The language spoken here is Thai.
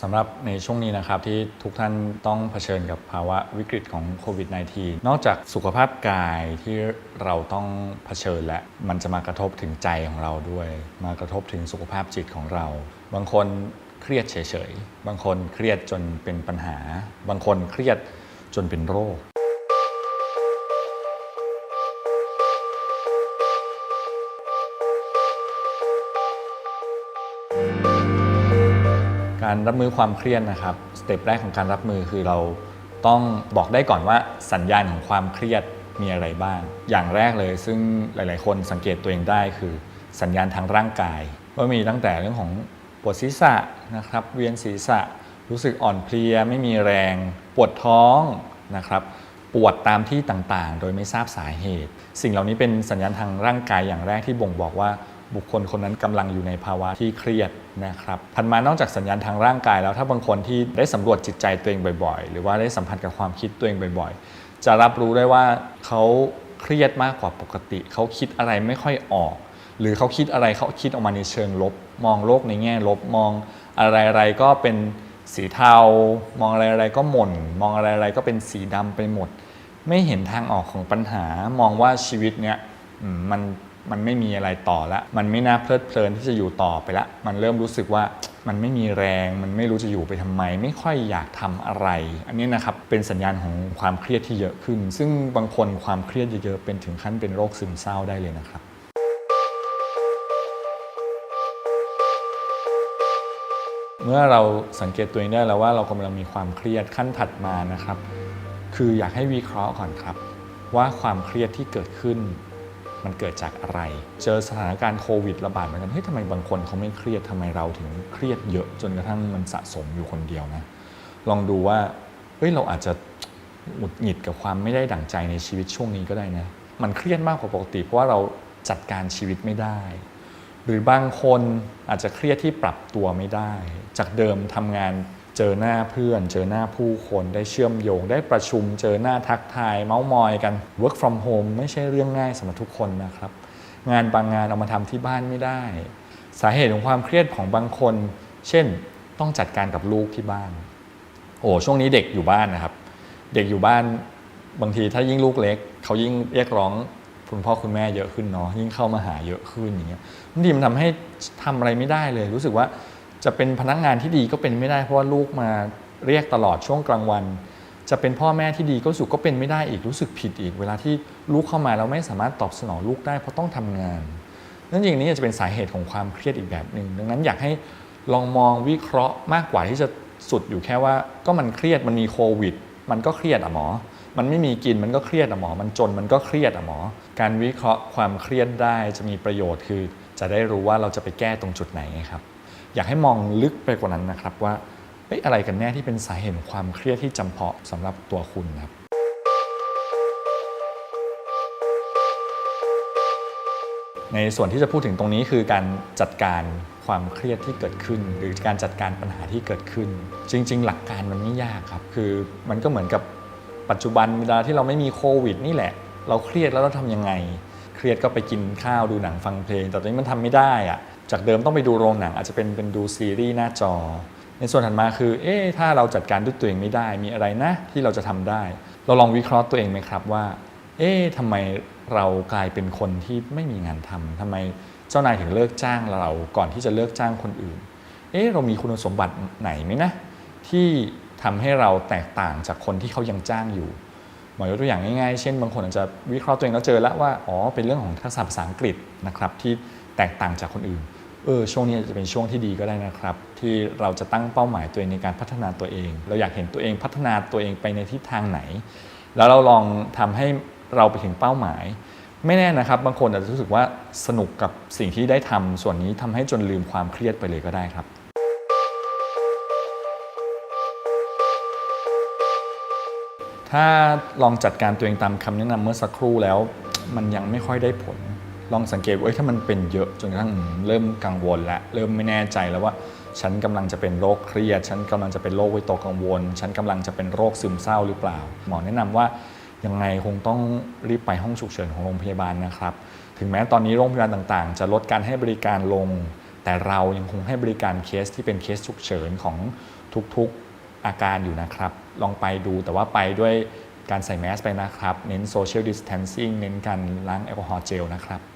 สำหรับในช่วงนี้นะครับที่ทุกท่านต้องเผชิญกับภาวะวิกฤตของโควิด -19 นอกจากสุขภาพกายที่เราต้องเผชิญและมันจะมากระทบถึงใจของเราด้วย มากระทบถึงสุขภาพจิตของเรา บางคนเครียดเฉยๆ บางคนเครียดจนเป็นปัญหา บางคนเครียดจนเป็นโรค การรับมือความเครียดนะครับสเต็ปแรกของการรับมือคือเราต้องบอกได้ก่อนว่าสัญญาณของความเครียดมีอะไรบ้าง อย่างแรกเลยซึ่งหลาย ๆ คนสังเกตตัวเองได้คือสัญญาณทางร่างกายว่ามีตั้งแต่เรื่องของปวดศีรษะนะครับ เวียนศีรษะรู้สึกอ่อนเพลียไม่มีแรง ปวดท้องนะครับปวดตามที่ต่างๆ โดยไม่ทราบสาเหตุ สิ่งเหล่านี้เป็นสัญญาณทางร่างกายอย่างแรกที่บ่งบอกว่า บุคคลคนนั้นกำลังอยู่ในภาวะที่เครียดนะครับถัดมานอกจากสัญญาณทางร่างกายแล้วถ้าบางคนที่ได้สำรวจจิตใจตัวเองบ่อยๆ หรือว่าได้สัมผัสกับความคิดตัวเองบ่อยๆ จะรับรู้ได้ว่าเขาเครียดมากกว่าปกติ เขาคิดอะไรไม่ค่อยออก หรือเขาคิดอะไรเขาคิดออกมาในเชิงลบ มองโลกในแง่ลบมองอะไรๆก็เป็นสีเทา มองอะไรๆก็หม่น มองอะไรๆก็เป็นสีดำไปหมด ไม่เห็นทางออกของปัญหามองว่าชีวิตเนี้ยมัน มันไม่มีอะไรต่อละ มันไม่น่าเพลิดเพลินที่จะอยู่ต่อไปละ มันเริ่มรู้สึกว่ามันไม่มีแรง มันไม่รู้จะอยู่ไปทำไม ไม่ค่อยอยากทำอะไร อันนี้นะครับเป็นสัญญาณของความเครียดที่เยอะขึ้น ซึ่งบางคนความเครียดเยอะๆเป็นถึงขั้นเป็นโรคซึมเศร้าได้เลยนะครับเมื่อเราสังเกตตัวเองได้แล้วว่าเรากำลังมีความเครียดขั้นถัดมานะครับ คืออยากให้วิเคราะห์ก่อนครับ ว่าความเครียดที่เกิดขึ้น มันเกิดจากอะไร เจอสถานการณ์โควิดระบาดเหมือนกันเฮ้ยทำไมบางคนเขาไม่เครียดทำไมเราถึงเครียดเยอะจนกระทั่งมันสะสมอยู่คนเดียวนะลองดูว่าเฮ้ยเราอาจจะหงุดหงิดกับความไม่ได้ดั่งใจในชีวิตช่วงนี้ก็ได้นะมันเครียดมากกว่าปกติ เพราะว่าเราจัดการชีวิตไม่ได้ หรือบางคนอาจจะเครียดที่ปรับตัวไม่ได้ จากเดิมทำงาน เจอหน้าเพื่อน เจอหน้าผู้คนได้เชื่อมโยง ได้ประชุม เจอหน้าทักทาย เมาส์มอยกัน work from home ไม่ใช่เรื่องง่ายสำหรับทุกคนนะครับ งานบางงานเอามาทำที่บ้านไม่ได้ สาเหตุของความเครียดของบางคน เช่น ต้องจัดการกับลูกที่บ้าน โอ้ช่วงนี้เด็กอยู่บ้านนะครับ เด็กอยู่บ้านบางทีถ้ายิ่งลูกเล็ก เขายิ่งเรียกร้องคุณพ่อคุณแม่เยอะขึ้นเนาะยิ่งเข้ามาหาเยอะขึ้นอย่างเงี้ยบางทีมันทำให้ทำอะไรไม่ได้เลย รู้สึกว่า จะเป็นพนักงานที่ดีก็เป็นไม่ได้เพราะว่าลูกมาเรียกตลอดช่วงกลางวัน จะเป็นพ่อแม่ที่ดีก็รู้สึกก็เป็นไม่ได้อีกรู้สึกผิดอีก เวลาที่ลูกเข้ามาเราไม่สามารถตอบสนองลูกได้เพราะต้องทำงานนั่นจริงนี่จะเป็นสาเหตุของความเครียดอีกแบบหนึ่งดังนั้นอยากให้ลองมองวิเคราะห์มากกว่าที่จะสุดอยู่แค่ว่า ก็มันเครียดมันมีโควิด มันก็เครียดอะหมอ มันไม่มีกินมันก็เครียดอะหมอ มันจนมันก็เครียดอะหมอ การวิเคราะห์ความเครียดได้จะมีประโยชน์คือ จะได้รู้ว่าเราจะไปแก้ตรงจุดไหนครับ อยากให้มองลึกไปกว่านั้นนะครับว่าเอ้ยอะไรกันแน่ที่เป็นสาเหตุของความเครียดที่จำเพาะสำหรับตัวคุณครับในส่วนที่จะพูดถึงตรงนี้คือการจัดการความเครียดที่เกิดขึ้น หรือการจัดการปัญหาที่เกิดขึ้น จริง ๆ หลักการมันไม่ยากครับ คือมันก็เหมือนกับปัจจุบันเวลาที่เราไม่มีโควิด นี่แหละ เราเครียดแล้วเราทำยังไง เครียดก็ไปกินข้าวดูหนังฟังเพลง แต่ตอนนี้มันทำไม่ได้อะ จากเดิมต้องไปดูโรงหนังอาจจะเป็นเป็นดูซีรีส์หน้าจอ ในส่วนถัดมาคือ เอ๊ะถ้าเราจัดการด้วยตัวเองไม่ได้มีอะไรนะที่เราจะทำได้ เราลองวิเคราะห์ตัวเองไหมครับว่า เอ๊ะทำไมเรากลายเป็นคนที่ไม่มีงานทำทำไมเจ้านายถึงเลิกจ้างเราก่อนที่จะเลิกจ้างคนอื่น เอ๊ะเรามีคุณสมบัติไหนไหมนะที่ทำให้เราแตกต่างจากคนที่เขายังจ้างอยู่หมอยกตัวอย่างง่ายๆ เช่นบางคนอาจจะวิเคราะห์ตัวเองแล้วเจอแล้วว่า อ๋อ เป็นเรื่องของทักษะภาษาอังกฤษนะครับที่แตกต่างจากคนอื่น เออช่วงนี้จะเป็นช่วงที่ดีก็ได้นะครับ ที่เราจะตั้งเป้าหมายตัวเองในการพัฒนาตัวเอง เราอยากเห็นตัวเองพัฒนาตัวเองไปในทิศทางไหน แล้วเราลองทำให้เราไปถึงเป้าหมาย ไม่แน่นะครับ บางคนอาจจะรู้สึกว่าสนุกกับสิ่งที่ได้ทำส่วนนี้ทำให้จนลืมความเครียดไปเลยก็ได้ครับถ้าลองจัดการตัวเองตามคำแนะนำเมื่อสักครู่แล้ว มันยังไม่ค่อยได้ผล ลองสังเกตว่าถ้ามันเป็นเยอะจนกระทั่งเริ่มกังวลแล้วเริ่มไม่แน่ใจแล้วว่า ฉันกำลังจะเป็นโรคเครียด ฉันกำลังจะเป็นโรควิตกกังวล ฉันกำลังจะเป็นโรคซึมเศร้าหรือเปล่า หมอแนะนำว่ายังไงคงต้องรีบไปห้องฉุกเฉินของโรงพยาบาลนะครับ ถึงแม้ตอนนี้โรงพยาบาลต่างๆ จะลดการให้บริการลง แต่เรายังคงให้บริการเคสที่เป็นเคสฉุกเฉินของทุกๆอาการอยู่นะครับ ลองไปดูแต่ว่าไปด้วยการใส่แมสไปนะครับ เน้น social distancing เน้นการล้างแอลกอฮอล์เจลนะครับ